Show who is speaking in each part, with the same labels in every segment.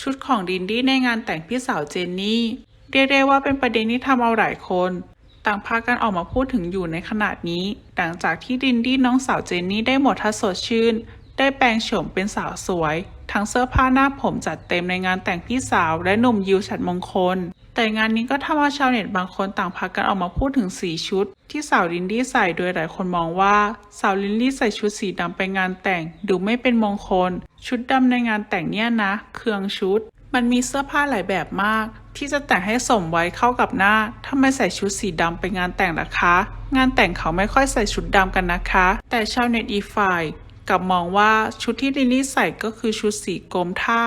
Speaker 1: ชุดของดินดี้ในงานแต่งพี่สาวเจนนี่เรียกได้ว่าเป็นประเด็นที่ทำเอาหลายคน ต่างพากันออกมาพูดถึงอยู่ในขณะนี้หลังจากที่ดินดี้น้องสาวเจนนี่ได้หมดทัศสดชื่น ได้แปลงโฉมเป็นสาวสวย ทั้งเสื้อผ้าหน้าผมจัดเต็มในงานแต่งพี่สาวและหนุ่มยิวฉัดมงคล แต่งานนี้ก็ทำเอาชาวเน็ตบางคนต่างพากันออกมาพูดถึงสีชุด ที่สาวลินดี้ใส่โดยหลายคนมองว่า สาวลินดี้ใส่ชุดสีดำไปงานแต่ง ดูไม่เป็นมงคล ชุดดำในงานแต่งเนี่ยนะ เครื่องชุด มันมีเสื้อผ้าหลายแบบมาก ที่จะแต่งให้สมไว้เข้ากับหน้าทำไมใส่ชุดสีดำไปงานแต่งล่ะคะ งานแต่งเขาไม่ค่อยใส่ชุดดำกันนะคะ แต่ชาวเน็ตอีกฝ่ายกลับมองว่าชุดที่ลินลี่ใส่ก็คือชุดสีกรมท่า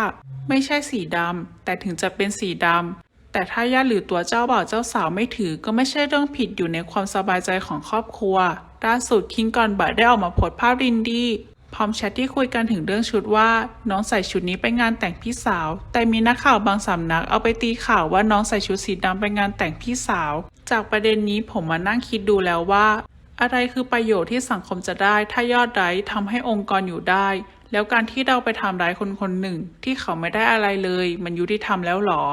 Speaker 1: ไม่ใช่สีดำแต่ถึงจะเป็นสีดำ แต่ถ้าญาติหรือตัวเจ้าบ่าวเจ้าสาวไม่ถือก็ไม่ใช่เรื่องผิดอยู่ในความสบายใจของครอบครัวล่าสุดคิงกอนบัตได้ออกมาโพสภาพลินดี้พร้อมแชทที่คุยกันถึงเรื่องชุดว่าน้องใส่ชุดนี้ไปงานแต่งพี่สาว แต่มีนักข่าวบางสำนักเอาไปตีข่าวว่าน้องใส่ชุดสีดำไปงานแต่งพี่สาว จากประเด็นนี้ผมมานั่งคิดดูแล้วว่า อะไรคือประโยชน์ที่สังคมจะได้ถ้ายอดไลค์ทำให้องค์กรอยู่ได้ แล้วการที่เราไปทำร้ายคนคนหนึ่ง ที่เขาไม่ได้อะไรเลย มันยุติธรรมแล้วหรอ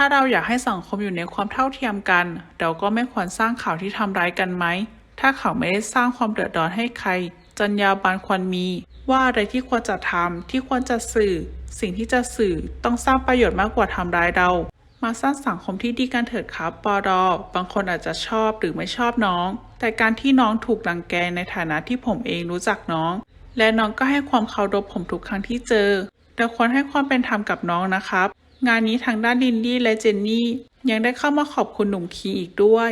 Speaker 1: ถ้าเราอยากให้สังคมอยู่ในความเท่าเทียมกัน เราก็ไม่ควรสร้างข่าวที่ทำร้ายกันไหม ถ้าเขาไม่ได้สร้างความเดือดร้อนให้ใคร จรรยาบรรณควรมี ว่าอะไรที่ควรจะทำที่ควรจะสื่อ สิ่งที่จะสื่อต้องสร้างประโยชน์มากกว่าทำร้ายเรา มาสร้างสังคมที่ดีกันเถิดครับปอดอบางคนอาจจะชอบหรือไม่ชอบน้อง แต่การที่น้องถูกรังแกในฐานะที่ผมเองรู้จักน้อง และน้องก็ให้ความเคารพผมทุกครั้งที่เจอเราควรให้ความเป็นธรรมกับน้องนะครับ งานนี้ทางด้านลินดี้และเจนนี่ยังได้เข้ามาขอบคุณหนุ่มคีอีกด้วย